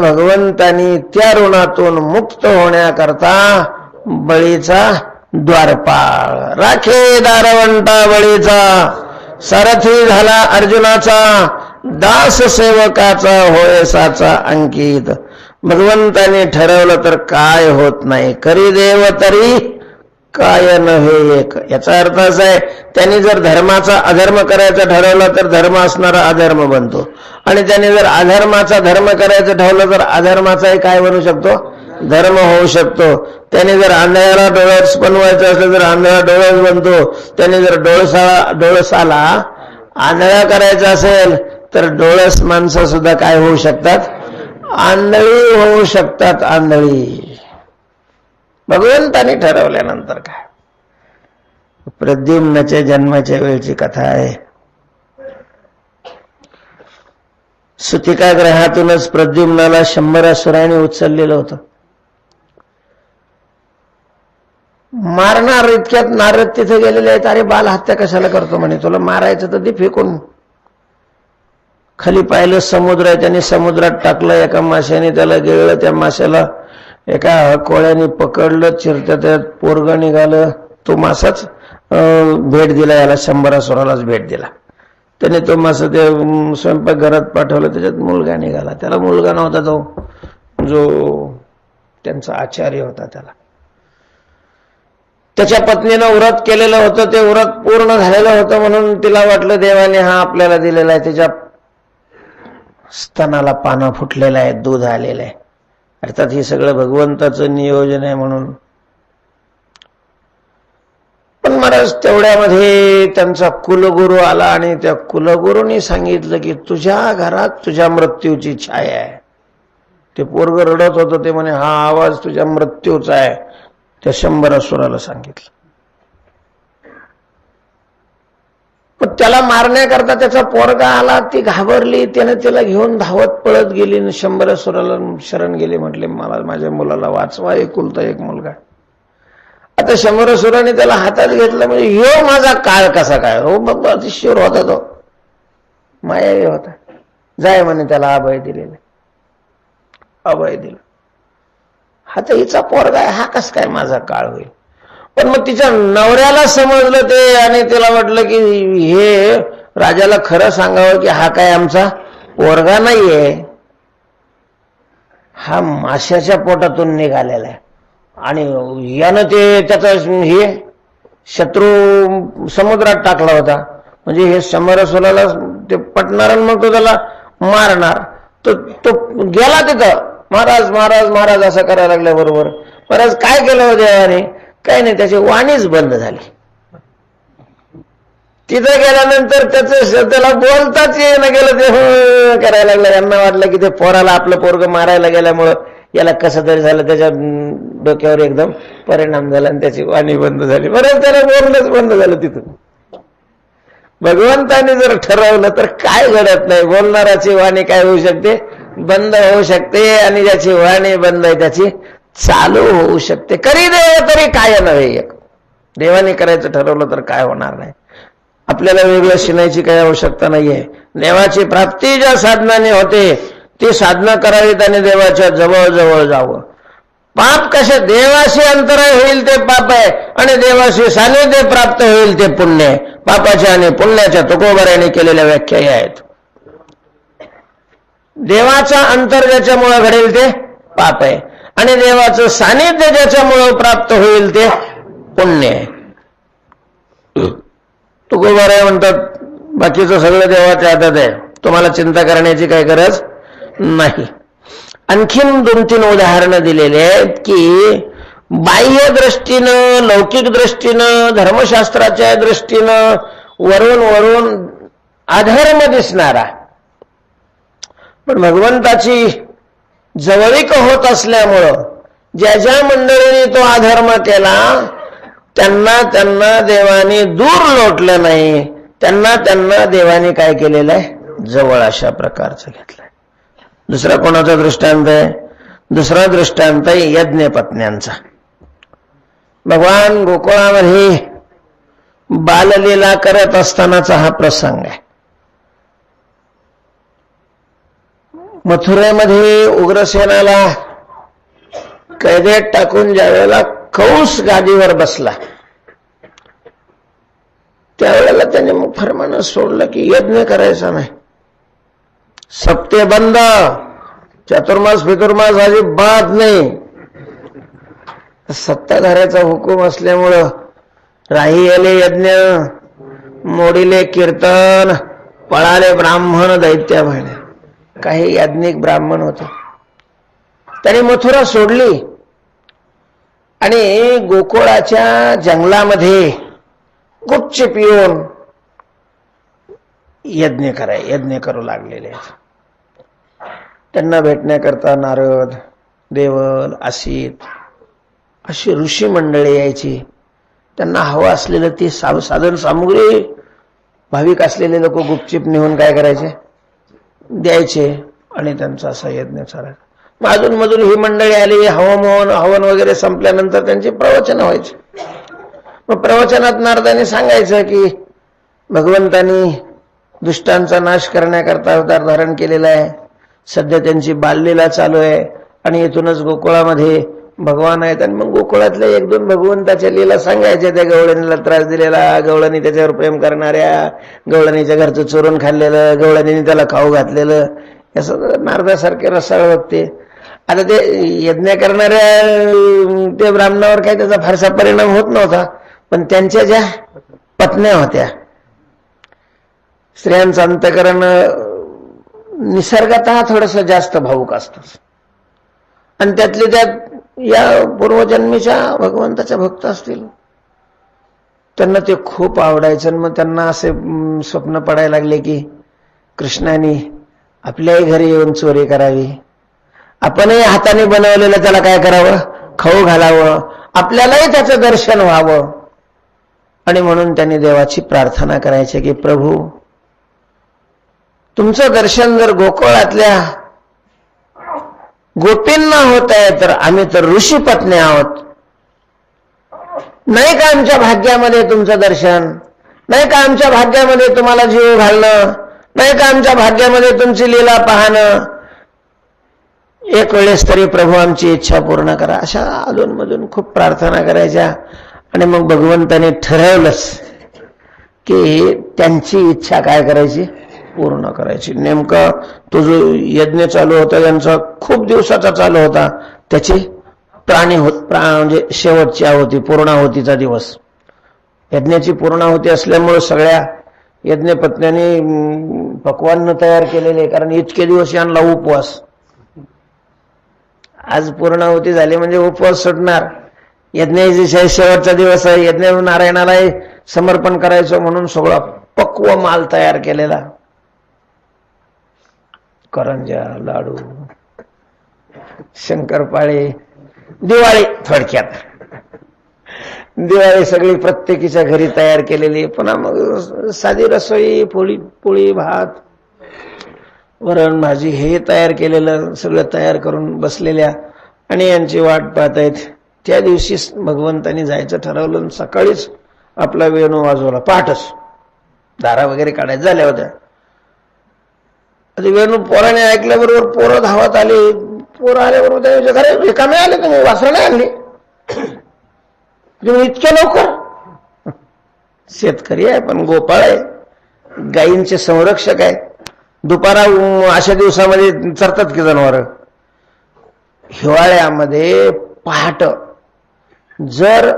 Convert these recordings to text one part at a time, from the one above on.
भगवंतानी त्या ऋणातून मुक्त होण्याकरता बळीचा द्वारपाळ राखे दारवंटा बळीचा. सारथी झाला अर्जुनाचा. दास सेवकाचा होयसाचा अंकित. भगवंताने ठरवलं तर काय होत नाही. करी देव तरी काय नव्हे एक. याचा अर्थ असा आहे त्यांनी जर धर्माचा अधर्म करायचा ठरवला तर धर्म असणारा अधर्म बनतो. आणि त्याने जर अधर्माचा धर्म करायचं ठरवलं तर अधर्माचाही काय बनू शकतो? धर्म होऊ शकतो. त्याने जर आंधळ्याला डोळस बनवायचं असलं तर आंधळा डोळस बनतो. त्याने जर डोळसाला डोळसाला आंधळा करायचा असेल तर डोळस माणसं सुद्धा काय होऊ शकतात? आंधळी होऊ शकतात आंधळी. भगवंताने ठरवल्यानंतर काय? प्रद्युम्नाच्या जन्माच्या वेळची कथा आहे. सुतिका ग्रहातूनच प्रद्युम्नाला शंभर असुराने उचललेलं होतं. मारणार इतक्यात नारद तिथे गेलेले आहेत. अरे बाल हत्या कशाला करतो म्हणे? तुला मारायचं तर ते फेकून. खाली पाहिलं समुद्र आहे. त्याने समुद्रात टाकलं एका माश्याने त्याला गिळलं त्या माश्याला एका कोळ्याने पकडलं चिरत्या त्यात पोरग निघालं. तो मासाच भेट दिला याला शंभरासुरालाच भेट दिला. त्याने तो मासा ते स्वयंपाक स्वयंपाकघरात पाठवलं त्याच्यात मुलगा निघाला. त्याला मुलगा नव्हता तो. जो त्यांचा आचार्य होता त्याला. त्याच्या पत्नीनं व्रत केलेलं होतं ते व्रत पूर्ण झालेलं होतं म्हणून तिला वाटलं देवाने हा आपल्याला दिलेला आहे. त्याच्या स्तनाला पानं फुटलेलं आहे दूध आलेलं आहे. अर्थात हे सगळं भगवंताचं नियोजन आहे म्हणून. पण महाराज तेवढ्यामध्ये त्यांचा कुलगुरू आला आणि त्या कुलगुरूंनी सांगितलं की तुझ्या घरात तुझ्या मृत्यूची छाया आहे. ते पोरग रडत होतं ते म्हणे हा आवाज तुझ्या मृत्यूचा आहे. त्या शंभर असुराला सांगितलं पण त्याला मारण्याकरता त्याचा पोरगा आला ती घाबरली त्याने त्याला घेऊन धावत पळत गेली आणि शंभर सुराला शरण गेले म्हटले मला माझ्या मुलाला वाचवा एकुलता एक मुलगा. आता शंभर सुराने त्याला हातात घेतलं म्हणजे यो माझा काळ कसा काय? हो बाबा अतिशय होता तो. मायावी होता. जाय म्हणे त्याला अभय दिलेले. अभय दिलं. हा तर हिचा पोरगा आहे हा कस काय माझा काळ होईल? पण मग तिच्या नवऱ्याला समजलं ते आणि तिला वाटलं की हे राजाला खरं सांगावं की हा काय आमचा पोरगा नाहीये. हा माशाच्या पोटातून निघालेला आहे. आणि यानं ते त्याचा हे शत्रू समुद्रात टाकला होता. म्हणजे हे समरसोलाला ते पटणार आणि मग तो त्याला मारणार. तो तो गेला तिथं. महाराज महाराज महाराज असं करायला लागल्या बरोबर. महाराज काय केलं होतं देवाने? काही नाही त्याची वाणीच बंद झाली. तिथं गेल्यानंतर त्याचं त्याला बोलताच येणं गेलं ते हो करायला लागलं. यांना वाटलं की ते पोराला आपलं पोरग मारायला गेल्यामुळं याला कसं तरी झालं त्याच्या डोक्यावर एकदम परिणाम झाला आणि त्याची वाणी बंद झाली. बरं त्याला बोलणंच बंद झालं तिथून भगवंताने जर ठरवलं तर काय घडत नाही. बोलणाराची वाणी काय होऊ शकते? बंद होऊ शकते आणि ज्याची वाणी बंद आहे त्याची चालू होऊ शकते. करी देव तरी काय नव्हे एक. देवाने करायचं ठरवलं तर काय होणार नाही. आपल्याला वेगळं शिनायची काही आवश्यकता नाहीये. देवाची प्राप्ती ज्या साधनाने होते ती साधना करावीत आणि देवाच्या जवळ जवळ जावं. पाप कसे देवाशी अंतर होईल ते पाप आहे आणि देवाशी सानिध्य प्राप्त होईल ते पुण्य पापाच्या आणि पुण्याच्या तुकोबऱ्याने केलेल्या व्याख्या आहेत. देवाचा अंतर ज्याच्यामुळे घडेल ते पाप आहे. आणि देवाचं सानिध्य ज्याच्यामुळं प्राप्त होईल ते पुण्य आहे. तुकोबाराय म्हणतात बाकीचं सगळं देवाच्या हातात आहे. तुम्हाला चिंता करण्याची काही गरज नाही. आणखीन दोन तीन उदाहरणं दिलेली आहेत की बाह्य दृष्टीनं लौकिक दृष्टीनं धर्मशास्त्राच्या दृष्टीनं वरून वरून अधर्म दिसणारा. पण भगवंताची जवळीक होत असल्यामुळं ज्या ज्या मंडळीने तो अधर्म केला त्यांना त्यांना देवाने दूर लोटलं नाही. त्यांना त्यांना देवाने काय केलेलं आहे? जवळ अशा प्रकारचं घेतलंय. दुसरा कोणाचा दृष्टांत आहे? दुसरा दृष्टांत आहे यज्ञ पत्न्यांचा. भगवान गोकुळामध्ये बाललीला करत असतानाचा हा प्रसंग आहे. मथुरेमध्ये उग्रसेनाला कैदेत टाकून ज्यावेळेला कौस गादीवर बसला त्यावेळेला त्याने मग फरमानं सोडलं की यज्ञ करायचा नाही. सप्ते बंद चतुर्मास फितुर्मास अजिबात नाही. सत्ताधाऱ्याचा हुकूम असल्यामुळं राही आले यज्ञ मोडीले कीर्तन पळाले ब्राह्मण दैत्या म्हणे काही याज्ञिक ब्राह्मण होते. त्याने मथुरा सोडली. आणि गोकुळाच्या जंगलामध्ये गुच्छ येऊन यज्ञ कराय यज्ञ करू लागलेले आहेत. त्यांना भेटण्याकरता नारद देवल असित अशी ऋषी मंडळी यायची. त्यांना हवं असलेलं ती सा- साधन सामुग्री भाविक असलेले लोक गुपचिप नेऊन काय करायचे? द्यायचे आणि त्यांचा असा यज्ञ चालायचा. मग अजून मधून ही मंडळी आली हवामान हवन वगैरे संपल्यानंतर त्यांची प्रवचन व्हायची. मग प्रवचनात नारदाने सांगायचं की भगवंतानी दुष्टांचा नाश करण्याकरता अवतार धारण केलेला आहे. सध्या त्यांची बाललीला चालू आहे आणि इथूनच गोकुळामध्ये भगवान आहेत आणि मग गोकुळातल्या एक दोन भगवंताच्या लीला सांगायच्या त्या गवळणीला त्रास दिलेला. गवळणी त्याच्यावर प्रेम करणाऱ्या गवळणीच्या घरचं चोरून खाल्लेलं गवळणीने त्याला खाऊ घातलेलं. असं नारदासारखे रसाळ बघते आता ते यज्ञ करणाऱ्या ते ब्राह्मणावर काही त्याचा फारसा परिणाम होत नव्हता पण त्यांच्या ज्या पत्न्या होत्या स्त्रियांचं अंतकरण निसर्गात थोडस जास्त भाऊक असतं. आणि त्यातले त्यात या पूर्वजन्मीच्या भगवंताच्या भक्त असतील. त्यांना ते खूप आवडायचं आणि मग त्यांना असे स्वप्न पडायला लागले की कृष्णाने आपल्याही घरी येऊन चोरी करावी. आपणही हाताने बनवलेलं त्याला काय करावं? खाऊ घालावं. आपल्यालाही त्याचं दर्शन व्हावं. आणि म्हणून त्यांनी देवाची प्रार्थना करायची की प्रभू तुमचं दर्शन जर गोकुळातल्या गोपींना होत आहे तर आम्ही तर ऋषी पत्नी आहोत. नाही का आमच्या भाग्यामध्ये तुमचं दर्शन? नाही का आमच्या भाग्यामध्ये तुम्हाला जीव घालणं? नाही का आमच्या भाग्यामध्ये तुमची लीला पाहणं? एक वेळेस तरी प्रभू आमची इच्छा पूर्ण करा. अशा अधूनमधून खूप प्रार्थना करायच्या आणि मग भगवंताने ठरवलंच की त्यांची इच्छा काय करायची? पूर्ण करायची. नेमका तो जो यज्ञ चालू होता त्यांचा खूप दिवसाचा चालू होता त्याची प्राणी होत प्रा म्हणजे शेवटची आहोती पूर्णाहुतीचा दिवस. यज्ञाची पूर्णाहुती असल्यामुळे सगळ्या यज्ञपत्न्यांनी अं, तयार केलेले कारण इतके दिवस यांना उपवास. आज पूर्णाहुती झाली म्हणजे उपवास सुटणार. यज्ञाची शेवटचा दिवस आहे यज्ञ नारायणालाही समर्पण करायचं म्हणून सगळा पक्व माल तयार केलेला. करंजा लाडू शंकरपाळे दिवाळी थोडक्यात. दिवाळी सगळी प्रत्येकीच्या घरी तयार केलेली पुन्हा मग साधी रसोई पोळी पोळी भात वरण भाजी हे तयार केलेलं सगळं तयार करून बसलेल्या आणि यांची वाट पाहत आहेत. त्या दिवशी भगवंतांनी जायचं ठरवलं आणि सकाळीच आपला वेणू वाजवला. पहाटच दारा वगैरे काढायच्या झाल्या होत्या. आता वेणू पोराने ऐकल्याबरोबर पोरं धावत आली. पोरं आल्याबरोबर त्याच्या घरी रिकामे आले तुम्ही वासरं नाही आणले. तुम्ही इतक्या लवकर? शेतकरी आहे पण गोपाळ आहे. गायींचे संरक्षक आहे दुपारा अशा दिवसामध्ये चरतात की जनावर. हिवाळ्यामध्ये पहाट. जर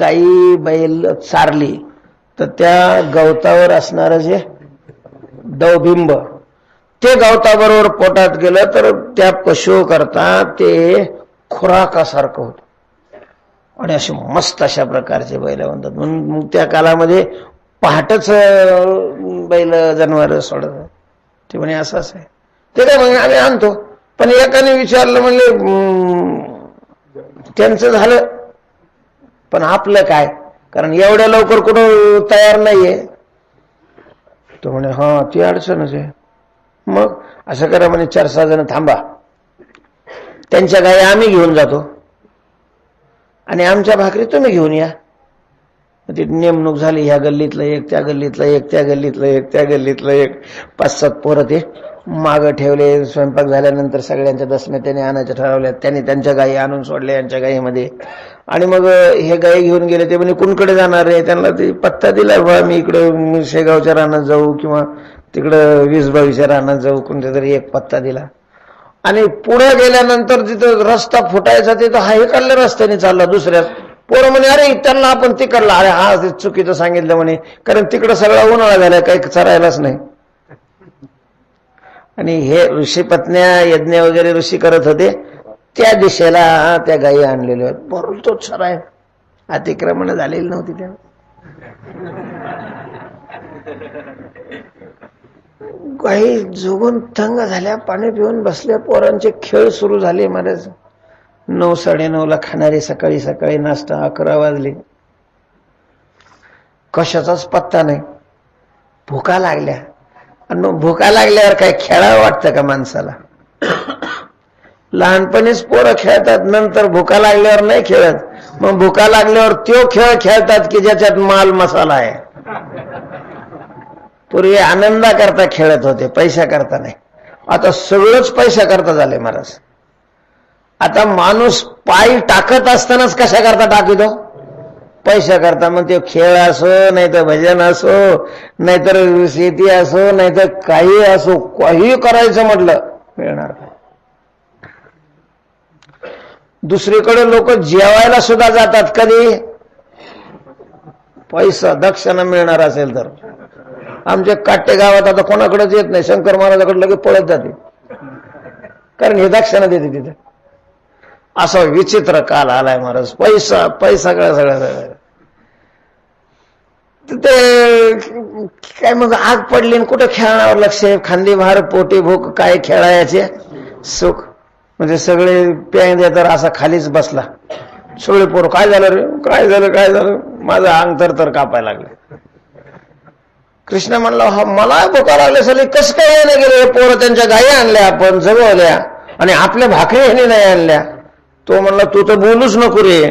गाई बैल चारली तर त्या गवतावर असणारं जे दवबिंब ते गवताबरोबर पोटात गेलं तर त्या पशु करता ते खुराकासारखं होतं. आणि असे मस्त अशा प्रकारचे बैल म्हणतात. म्हणून मग त्या कालामध्ये पहाटच बैल जनावर सोडत ते म्हणे असंच आहे. ते काय म्हणे आम्ही आणतो. पण एकाने विचारलं म्हणले त्यांचं झालं. पण आपलं काय? कारण एवढ्या लवकर कुठं तयार नाहीये. तो म्हणे हा ती अडचणच आहे. मग असं करा म्हणे चार सहा जण थांबा. त्यांच्या गाई आम्ही घेऊन जातो. आणि आमच्या भाकरी तुम्ही घेऊन या. ती नेमणूक झाली ह्या गल्लीतलं एक त्या गल्लीतलं एक त्या गल्लीतलं एक त्या गल्लीतलं एक. पाच सात पोरं ते मागं ठेवले स्वयंपाक झाल्यानंतर सगळ्यांच्या दसम्या त्याने आणायच्या ठरवल्या. त्यांनी त्यांच्या गायी आणून सोडल्या यांच्या गायीमध्ये. आणि मग हे गायी घेऊन गेले ते म्हणे कुणकडे जाणार आहे त्यांना ते पत्ता दिला बा मी इकडं शेगावच्या रानात जाऊ किंवा तिकडं वीस बावीसच्या रानात जाऊ कोणत्या तरी एक पत्ता दिला. आणि पुढे गेल्यानंतर तिथं रस्ता फुटायचा तिथं हा इकडल्या रस्त्याने चालला दुसऱ्या. पोरं म्हणे अरे त्यांना आपण तिकडला. अरे हा चुकीचं सांगितलं म्हणे. कारण तिकडं सगळा उन्हाळा झालाय काही चरायलाच नाही. आणि हे ऋषी पत्न्या यज्ञ वगैरे ऋषी करत होते. त्या दिशेला त्या गायी आणलेल्या आहेत. बरोबर तोच सराय अतिक्रमण झालेली नव्हती त्या काही जोगून तंग झाल्या पाणी पिऊन बसल्या पोरांचे खेळ सुरू झाले महाराज. नऊ साडेनऊ ला खाणारी सकाळी सकाळी नाश्ता अकरा वाजले. कशाचाच पत्ता नाही. भुका लागल्या. आणि मग भुका लागल्यावर काय खेळावं वाटतं का माणसाला? लहानपणीच पोरं खेळतात नंतर भुका लागल्यावर नाही खेळत. मग भुका लागल्यावर तो खेळ खेळतात की ज्याच्यात माल मसाला आहे? पूर्वी आनंदा करता खेळत होते पैसा करता नाही. आता सगळंच पैसा करता झाले महाराज. आता माणूस पाय टाकत असतानाच कशा करता टाकितो पैसा करता मग ते खेळ असो नाहीतर भजन असो नाहीतर शेती असो नाहीतर काही असो काही करायचं म्हटलं मिळणार नाही. दुसरीकडे लोक जेवायला सुद्धा जातात कधी? पैसा दक्षिणा मिळणार असेल तर. आमच्या काट्टे गावात आता कोणाकडेच येत नाही. शंकर महाराजाकडे लगेच पळत जाते. कारण हे दक्षिणा देते तिथे. असा विचित्र काल आलाय महाराज. पैसा पैसा सगळा सगळा सगळं ते काय मग आग पडली आणि कुठं खेळण्यावर लक्ष आहे? खांदी भार पोटी भूक काय खेळायचे? सुख. म्हणजे सगळे प्याय तर असा खालीच बसला. सगळे पोर काय झालं रे? काय झालं काय झालं? माझं अंग तर तर कापायला लागलं. कृष्ण म्हणला हा मला भुका लागले सगळे कस काय यायला गेले? पोरं त्यांच्या गायी आणल्या आपण जगवल्या आणि आपल्या भाकरी ह्याने नाही आणल्या. तो म्हणला तू तर बोलूच नको रे.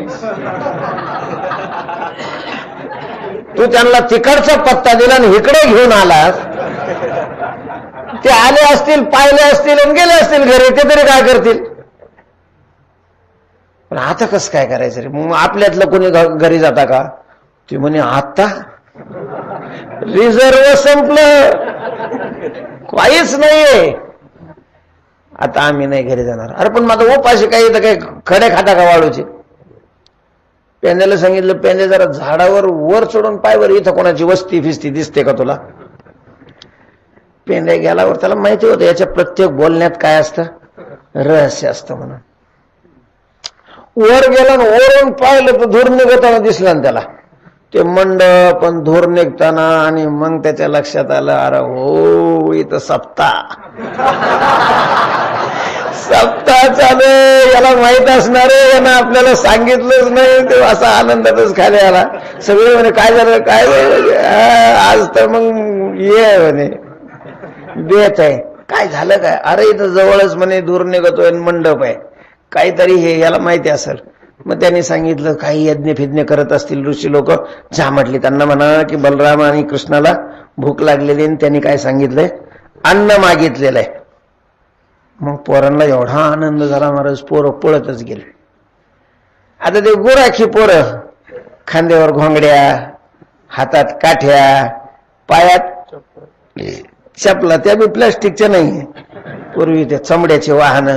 तू त्यांना तिकडचा पत्ता दिला आणि इकडे घेऊन आलास. ते आले असतील पाहिले असतील आणि गेले असतील घरी ते तरी काय करतील? पण आता कसं काय करायचं रे? मग आपल्यातलं कोणी घ- घरी जाता का? ते म्हणे आता रिझर्व संपलं. काहीच नाहीये. आता आम्ही नाही घरी जाणार. अरे पण माझा उपाशी काही तर काही खडे खाता का वाळूचे? पेंद्याला सांगितलं पेंद्या जरा झाडावर वर चढून पायवर इथं कोणाची वस्ती फिस्ती दिसते का तुला? पेंद्या गेल्यावर त्याला माहिती होतं याच्या प्रत्येक बोलण्यात काय असतं? रहस्य असतं म्हणून. वर गेला आणि वरून पाहिलं तर धूर निघताना दिसला ना त्याला. ते मंडप पण धूर निघताना आणि मग त्याच्या लक्षात आलं अरे हो इथं सप्ता. सप्ताह चालू याला माहीत असणार यानं आपल्याला सांगितलंच नाही ते असा आनंदातच खाली आला. सगळे म्हणे काय झालं काय झालं? आज तर मग ये आहे म्हणे. बेत आहे. काय झालं काय? अरे इथं जवळच म्हणे धूर निघतोय मंडप आहे. काहीतरी हे याला माहिती असेल. मग त्यांनी सांगितलं काही यज्ञ फिज्ञ करत असतील ऋषी लोक. जा म्हटली त्यांना म्हणा की बलराम आणि कृष्णाला भूक लागलेली आणि त्यांनी काय सांगितलंय? अन्न मागितलेलं आहे. मग पोरांना एवढा आनंद झाला महाराज पोरं पळतच गेले. आता ते गुराखी पोरं खांद्यावर घोंगड्या हातात काठ्या पायात चपला त्या बी प्लास्टिकच्या नाही. पूर्वी ते चमड्याचे वाहन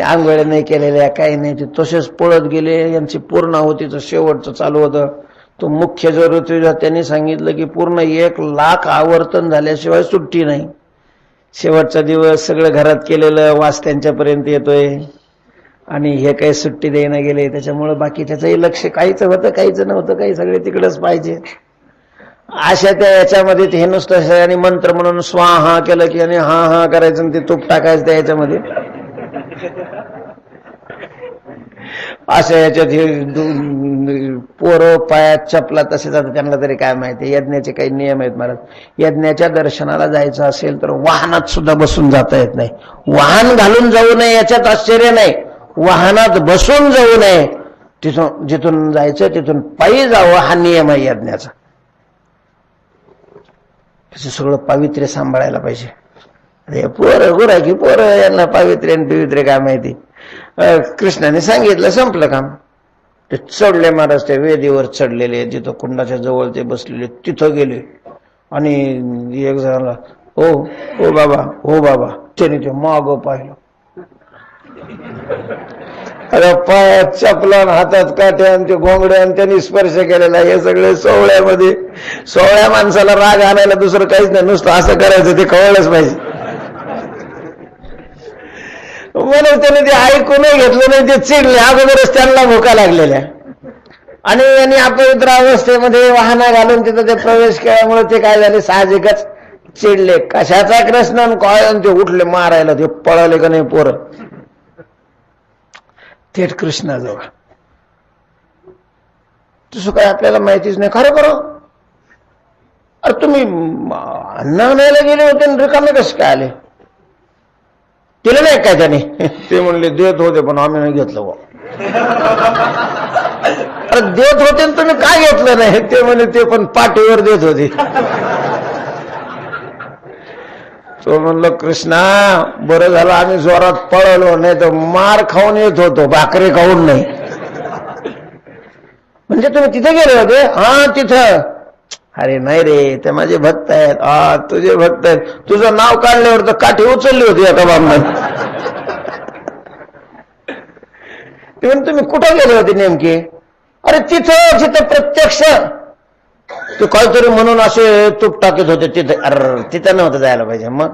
आंघोळ्या नाही केलेल्या काही नाही. ते तसेच पळत गेले. यांची पूर्ण आहुतीचं शेवटचं चालू होतं. तो मुख्य जो ऋतुजा त्यांनी सांगितलं की पूर्ण एक लाख आवर्तन झाल्याशिवाय सुट्टी नाही. शेवटचा दिवस सगळं घरात केलेलं वास त्यांच्यापर्यंत येतोय. आणि हे काही सुट्टी देणं गेले. त्याच्यामुळं बाकी त्याचंही लक्ष काहीच होतं काहीच नव्हतं काही सगळे तिकडंच पाहिजे. अशा त्या याच्यामध्ये ते हे नुसतं आणि मंत्र म्हणून स्वाहा केलं की आणि हा हा करायचं आणि ते तूप टाकायचं त्या याच्यामध्ये. असं याच्यात हे पोरं पायात चपला तसे जातात त्यांना तरी काय माहिती यज्ञाचे काही नियम आहेत महाराज. यज्ञाच्या दर्शनाला जायचं असेल तर वाहनात सुद्धा बसून जाता येत नाही. वाहन घालून जाऊ नये याच्यात आश्चर्य नाही. वाहनात बसून जाऊ नये. तिथून जिथून जायचं तिथून पायी जावं हा नियम आहे यज्ञाचा. त्याचं सगळं पावित्र्य सांभाळायला पाहिजे. अरे पोरं गुरा की पोरं यांना पावित्र्य आणि पवित्र्य काय माहिती? कृष्णाने सांगितलं संपलं काम. ते चढले महाराज त्या वेदीवर चढलेले जिथं कुंडाच्या जवळ ते बसलेले तिथं गेले. आणि एक जणाला हो हो बाबा हो बाबा त्याने ते माग पाहिलं. अरे पायात चपलान आणि हातात काठ्या आणि ते घोंगडे आणि त्यांनी स्पर्श केलेला हे सगळे सोहळ्यामध्ये सोहळ्या माणसाला राग आणायला दुसरं काहीच नाही. नुसतं असं करायचं ते कळलंच पाहिजे. म्हणून त्याने ते ऐकूनही घेतलं नाही ते चिडले. अगोदरच त्यांना भुका लागलेल्या. आणि यांनी अपवित्र अवस्थेमध्ये वाहना घालून तिथं ते प्रवेश केल्यामुळे ते काय झाले? साहजिकच चिडले. कशाचा कृष्ण आणि काय? ते उठले मारायला. ते पळाले का नाही पोरं? थेट कृष्णाजवळ. तसं काय आपल्याला माहितीच नाही. खरं खरं अरे तुम्ही अन्न आणायला गेले होते आणि रिकामे कसे काय आले? दिलं नाही काय त्याने ते म्हणले देत होते पण आम्ही नाही घेतलं बुवा. अरे देत होते आणि तुम्ही काय घेतलं नाही? ते म्हणे ते पण पाठीवर देत होते. तो म्हणलं कृष्णा बरं झालं आम्ही जोरात पळवलो नाही तर मार खाऊन येत होतो भाकरी खाऊन नाही. म्हणजे तुम्ही तिथे गेले होते? हा तिथं. अरे नाही रे ते माझे भक्त आहेत. आ तुझे भक्त आहेत. तुझं नाव काढल्यावर तर काठी उचलली होती एका बाबा तुम्ही कुठं गेले होते नेमके? अरे तिथं जिथं प्रत्यक्ष. ते काहीतरी म्हणून असे तूप टाकत होते तिथे. अर तिथं नव्हतं जायला पाहिजे. मग?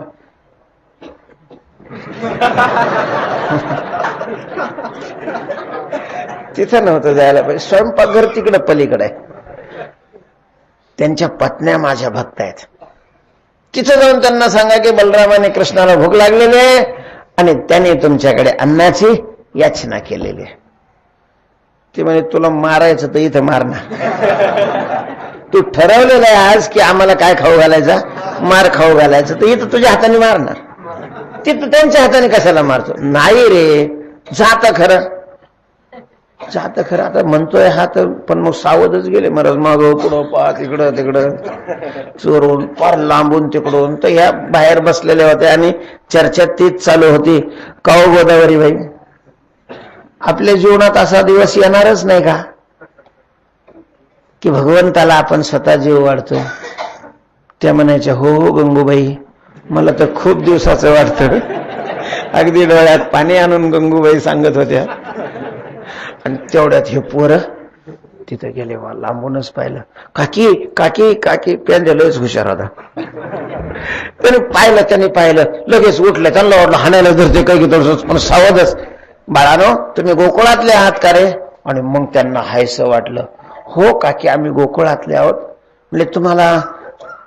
तिथं नव्हतं जायला पाहिजे. स्वयंपाकघर तिकडं पलीकडे आहे. त्यांच्या पत्न्या माझ्या भक्त आहेत. तिथं जाऊन त्यांना सांगा की बलरामाने कृष्णाला भूक लागलेली आहे आणि त्याने तुमच्याकडे अन्नाची याचना केलेली आहे. ते म्हणे तुला मारायचं तर इथं मारणार तू ठरवलेलं आहे आज की आम्हाला काय खाऊ घालायचा? मार खाऊ घालायचं तर इथं तुझ्या हाताने मारणार. तिथं त्यांच्या हाताने कशाला मारतो? नाही रे जात खरं. जात खरं आता म्हणतोय हा तर पण मग सावधच गेले. महाराज मागं पुढं पा तिकडं तिकडं. चोरून फार लांबून तिकडून. तर ह्या बाहेर बसलेल्या होत्या आणि चर्चा तीच चालू होती. काव हो गोदावरी बाई? आपल्या जीवनात असा दिवस येणारच नाही का? की भगवंताला आपण स्वतः जीव वाढतो. त्या म्हणायच्या हो हो गंगूबाई मला तर खूप दिवसाचं वाटतं. अगदी डोळ्यात पाणी आणून गंगूबाई सांगत होत्या. आणि तेवढ्यात हे पोरं तिथं गेले. वा लांबूनच पाहिलं. काकी काकी काकी लयच हुशार होता. त्याने पाहिलं त्याने पाहिलं. लगेच उठलं त्यांना वाटलं हाणायला धरते काय की थोडस पण सावधच. बाळानो तुम्ही गोकुळातले आहात का रे? आणि मग त्यांना हायसं वाटलं. हो काकी आम्ही गोकुळातले आहोत. म्हणजे तुम्हाला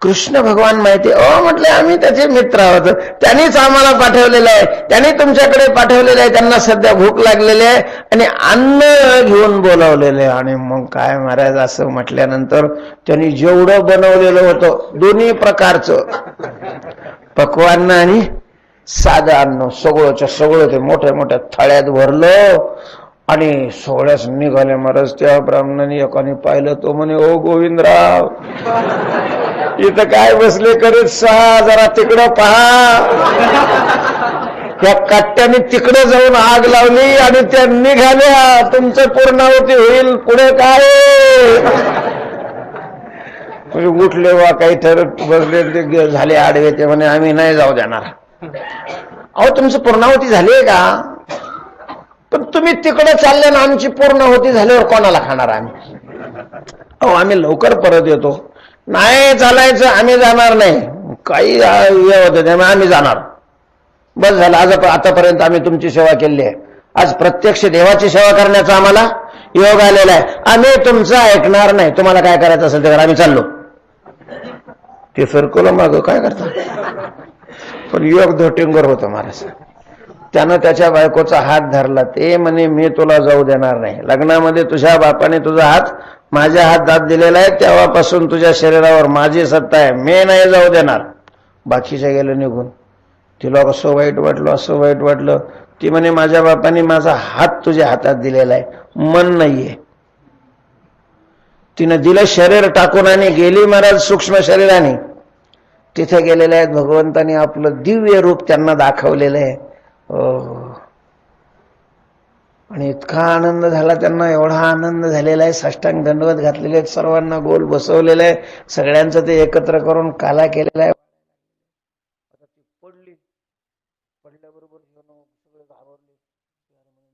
कृष्ण भगवान माहिती अ म्हटले आम्ही त्याचे मित्र आहोत. त्यांनीच आम्हाला पाठवलेलं आहे. त्यांनी तुमच्याकडे पाठवलेलं आहे. त्यांना सध्या भूक लागलेली आहे. आणि अन्न घेऊन बोलावलेलं आहे. आणि मग काय महाराज असं म्हटल्यानंतर त्यांनी जेवढं बनवलेलं होतं दोन्ही प्रकारचं. पक्वान्न आणि साधं अन्न. सगळंच्या सगळं ते मोठ्या मोठ्या थळ्यात भरलं. आणि सोहळ्यास निघाले महाराज त्या ब्राह्मणाने एकाने पाहिलं तो म्हणे ओ गोविंदराव इथं काय बसले करीत सहा जरा तिकडं पहा. त्या काट्याने तिकडे जाऊन आग लावली आणि त्या निघाल्या. तुमचं पूर्णावती होईल. पुढे काय? म्हणजे उठले वा काही ठरत बसले ते झाले आडवे ते म्हणे आम्ही नाही जाऊ देणार. अहो तुमचं पूर्णावती झाली का? पण तुम्ही तिकडे चालले ना आमची पूर्ण होती झाल्यावर कोणाला खाणार आम्ही? अहो आम्ही लवकर परत येतो. नाही चालायचं आम्ही जाणार नाही. काही हे होतं त्यामुळे आम्ही जाणार. बस झालं. आज आतापर्यंत आम्ही तुमची सेवा केली आहे. आज प्रत्यक्ष देवाची सेवा करण्याचा आम्हाला योग आलेला आहे. आम्ही तुमचं ऐकणार नाही. तुम्हाला काय करायचं असेल ते करा. आम्ही चाललो. ते सरकवलं माग काय करता? पण योग धोटिंगर होतं महाराज. त्यानं त्याच्या बायकोचा हात धरला. ते म्हणे मी तुला जाऊ देणार नाही. लग्नामध्ये तुझ्या बापाने तुझा हात माझ्या हातात दिलेला आहे. तेव्हापासून तुझ्या शरीरावर माझी सत्ता आहे. मी नाही जाऊ देणार. बाकीच्या गेलं निघून. तिला कसं वाईट वाटलं असं वाईट वाटलं. ती म्हणे माझ्या बापाने माझा हात तुझ्या हातात दिलेला आहे. मन नाहीये. तिनं दिलं शरीर टाकून आणि गेली महाराज सूक्ष्म शरीराने. तिथे गेलेले आहेत भगवंतानी आपलं दिव्य रूप त्यांना दाखवलेलं आहे. आणि इतका आनंद झाला त्यांना एवढा आनंद झालेला आहे. साष्टांग दंडवत घातलेले आहेत सर्वांना गोल बसवलेलं आहे. सगळ्यांचं ते एकत्र करून काला केलेला आहे. पडली. पडल्याबरोबर सगळे घाबरले.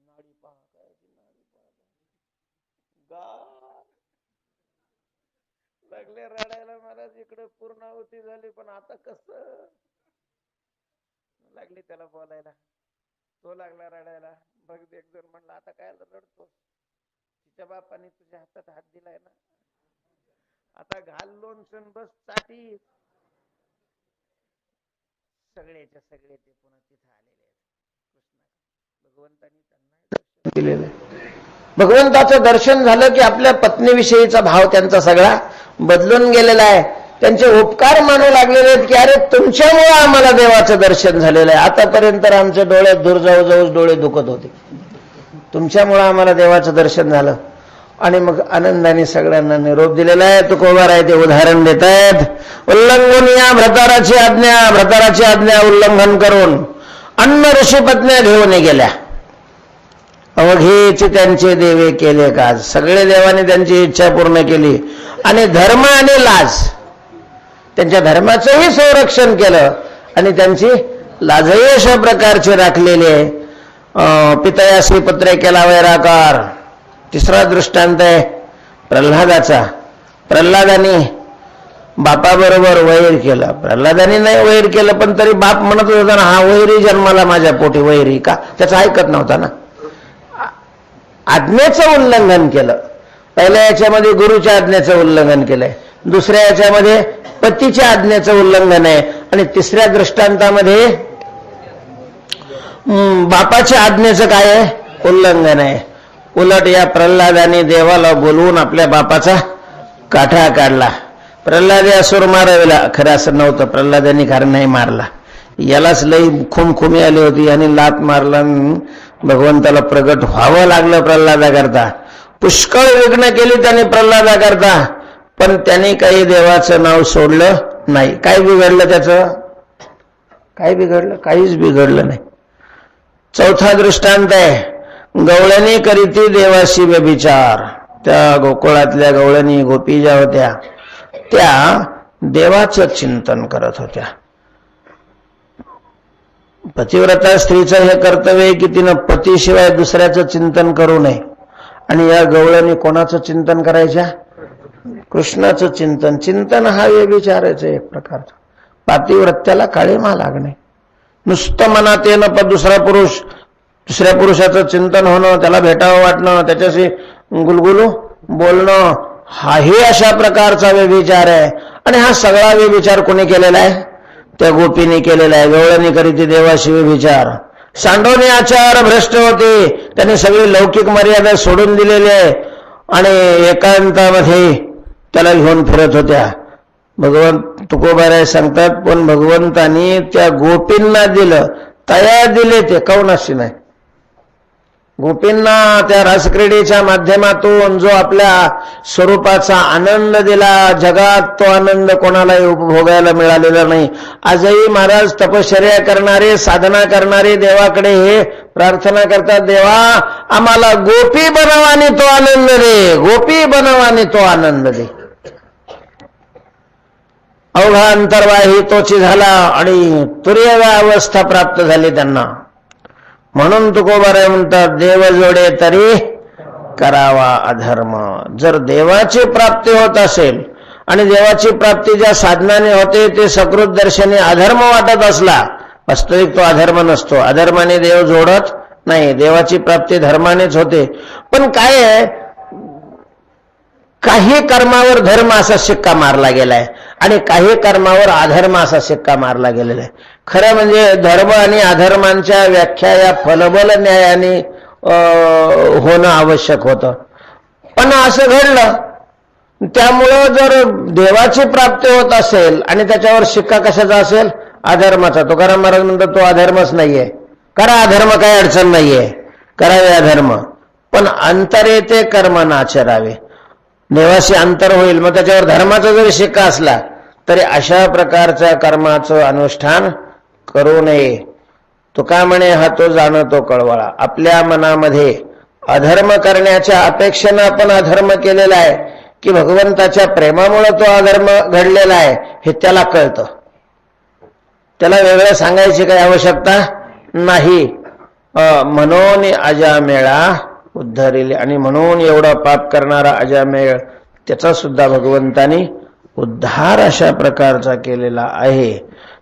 नाडी पहा काय नाडी लागले रडायला महाराज इकडे पूर्णावती झाली पण आता कस? लागली त्याला बोलायला. तो लागला रडायला. भगत एक जण म्हणला आता काय रडतोस? तिच्या बापाने तुझ्या हातात हात दिलाय ना. आता घाल लोणसन बस चाटी. सगळ्याच्या सगळे ते पुन्हा तिथे आलेले आहेत. कृष्णा भगवंतानी त्यांना दिलेलं भगवंताचं दर्शन झालं की आपल्या पत्नीविषयीचा भाव त्यांचा सगळा बदलून गेलेला आहे. त्यांचे उपकार मानू लागलेले आहेत की अरे तुमच्यामुळे आम्हाला देवाचं दर्शन झालेलं आहे. आतापर्यंत तर आमच्या डोळ्यात दूर जाऊ डोळे दुखत होते. तुमच्यामुळे आम्हाला देवाचं दर्शन झालं. आणि मग आनंदाने सगळ्यांना निरोप दिलेला आहे. तुकोबार आहे ते उदाहरण देत आहेत उल्लंघन या भ्रताराची आज्ञा भ्रताराची आज्ञा उल्लंघन करून अन्न ऋषीपत्न्या घेऊन गेल्या. अवघेच त्यांचे देवे केले काज. सगळे देवाने त्यांची इच्छा पूर्ण केली. आणि धर्म आणि लाज त्यांच्या धर्माचंही संरक्षण केलं आणि त्यांची लाजही अशा प्रकारचे राखलेले. पितयासी पत्रे केला वैराकार. तिसरा दृष्टांत आहे प्रल्हादाचा. प्रल्हादाने बापाबरोबर वैर केलं. प्रल्हादाने नाही वैर केलं पण तरी बाप म्हणत होता ना हा वैरी जन्माला माझ्या पोटी वैरी का? त्याचं ऐकत नव्हता ना. आज्ञेचं उल्लंघन केलं. पहिल्या याच्यामध्ये गुरुच्या आज्ञेचं उल्लंघन केलंय. दुसऱ्या याच्यामध्ये पतीच्या आज्ञेचं उल्लंघन आहे. आणि तिसऱ्या दृष्टांतामध्ये बापाच्या आज्ञेचं काय आहे? उल्लंघन आहे. उलट या प्रल्हादाने देवाला बोलवून आपल्या बापाचा काठा काढला. प्रल्हादे असुर मारविला. खरं असं नव्हतं. प्रल्हादाने कारण नाही मारला. यालाच लई खुमखुमी आली होती. आणि लात मारला भगवंताला प्रगट व्हावं लागलं प्रल्हादा करता पुष्कळ विघ्न केली त्याने प्रल्हादा करता पण त्याने काही देवाचं नाव सोडलं नाही. काय बिघडलं त्याचं? काय बिघडलं? काहीच बिघडलं नाही. चौथा दृष्टांत आहे. गवळणी करीती देवाशी व्यभिचार. त्या गोकुळातल्या गवळणी गोपी ज्या होत्या. त्या देवाचं चिंतन करत होत्या. पतिव्रता स्त्रीचं हे कर्तव्य आहे की तिनं पतीशिवाय दुसऱ्याचं चिंतन करू नये. आणि या गवळणी कोणाचं चिंतन करायच्या? कृष्णाचं चिंतन. चिंतन हा वे विचारायचं एक प्रकारचं. पातिव्रत्याला काळीमा लागणे. नुसतं मनात येणं पण दुसरा पुरुष दुसऱ्या पुरुषाचं चिंतन होणं त्याला भेटावं वाटणं त्याच्याशी गुलगुलू बोलणं हाही अशा प्रकारचा व्यभिचार आहे. आणि हा सगळा व्यभिचार कोणी केलेला आहे? त्या गोपीने केलेला आहे. गवळणी करीती देवाशी व्यभिचार सांडवणे आचार भ्रष्ट होते. त्यांनी सगळी लौकिक मर्यादा सोडून दिलेली आहे. आणि एकांतामध्ये त्याला घेऊन फिरत होत्या. भगवंत तुकोबाराय सांगतात पण भगवंतानी त्या गोपींना दिलं. तया दिले ते कौनाशी नाही. गोपींना त्या रसक्रीडेच्या माध्यमातून जो आपल्या स्वरूपाचा आनंद दिला जगात तो आनंद कोणालाही उपभोगायला मिळालेला नाही. आजही महाराज तपश्चर्या करणारे साधना करणारे देवाकडे हे प्रार्थना करतात देवा आम्हाला गोपी बनवाने तो आनंद दे गोपी बनवाने तो आनंद दे. अवघा अंतर्वाही तोची झाला आणि तुर्यव्या अवस्था प्राप्त झाली त्यांना. म्हणून तुकोबाराय म्हणतात देव जोडे तरी करावा अधर्म. जर देवाची प्राप्ती होत असेल आणि देवाची प्राप्ती ज्या साधनाने होते ते सकृत दर्शनी अधर्म वाटत असला वास्तविक तो अधर्म नसतो. अधर्माने देव जोडत नाही. देवाची प्राप्ती धर्मानेच होते. पण काय आहे? काही कर्मावर धर्म असा शिक्का मारला गेलाय आणि काही कर्मावर अधर्म असा शिक्का मारला गेलेला आहे. खरं म्हणजे धर्म आणि अधर्मांच्या व्याख्या या फलबल न्यायाने होणं आवश्यक होतं. पण असं घडलं त्यामुळं जर देवाची प्राप्ती होत असेल आणि त्याच्यावर शिक्का कशाचा असेल? अधर्माचा. तुकाराम महाराज म्हणतात तो अधर्मच नाहीये. करा अधर्म काही अडचण नाहीये. करावे अधर्म. पण अंतरे ते कर्म नाचरावे. देवाशी अंतर होईल. मग त्याच्यावर धर्माचा जरी शिक्का असला तरी अशा प्रकारच्या कर्माचं अनुष्ठान करू नये. तो का म्हणे हा तो जाणतो कळवळा. आपल्या मनामध्ये अधर्म करण्याच्या अपेक्षेनं आपण अधर्म केलेला आहे की भगवंताच्या प्रेमामुळे तो अधर्म घडलेला आहे हे त्याला कळतं. त्याला वेगळं सांगायची काही आवश्यकता नाही. अं, म्हणून अजामेळा उद्धारिले आणि म्हणून एवढा पाप करणारा अजामेळ त्याचा सुद्धा भगवंतानी उद्धार अशा प्रकारचा केलेला आहे.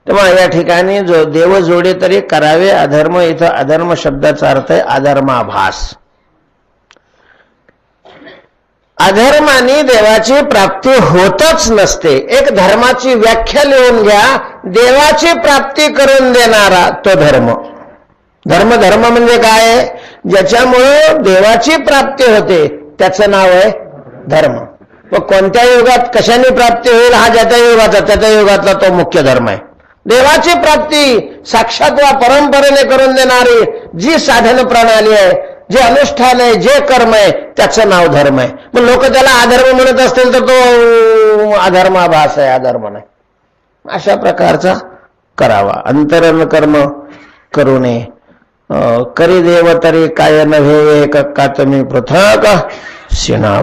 तेव्हा या ठिकाणी जो देव जोडे तरी करावे अधर्म इथं अधर्म शब्दाचा अर्थ आहे अधर्माभास. अधर्माने देवाची प्राप्ती होतच नसते. एक धर्माची व्याख्या लिहून घ्या देवाची प्राप्ती करून देणारा तो धर्म. धर्म धर्म म्हणजे काय? ज्याच्यामुळे ज्याच्यामुळं देवाची प्राप्ती होते त्याचं नाव आहे धर्म. व कोणत्या युगात कशाने प्राप्ती होईल? हा ज्या त्या युगाचा त्या त्या युगातला तो मुख्य धर्म आहे. देवाची प्राप्ती साक्षात वा परंपरेने करून देणारी जी साधन प्रणाली आहे जे अनुष्ठान आहे जे कर्म आहे त्याचं नाव धर्म आहे. मग लोक त्याला अधर्म म्हणत असतील तर तो अधर्माभास आहे अधर्म नाही. अशा प्रकारचा करावा. अंतरण कर्म करू नये. करी देव तरी काय नव्हे एक का तुम्ही पृथक शिना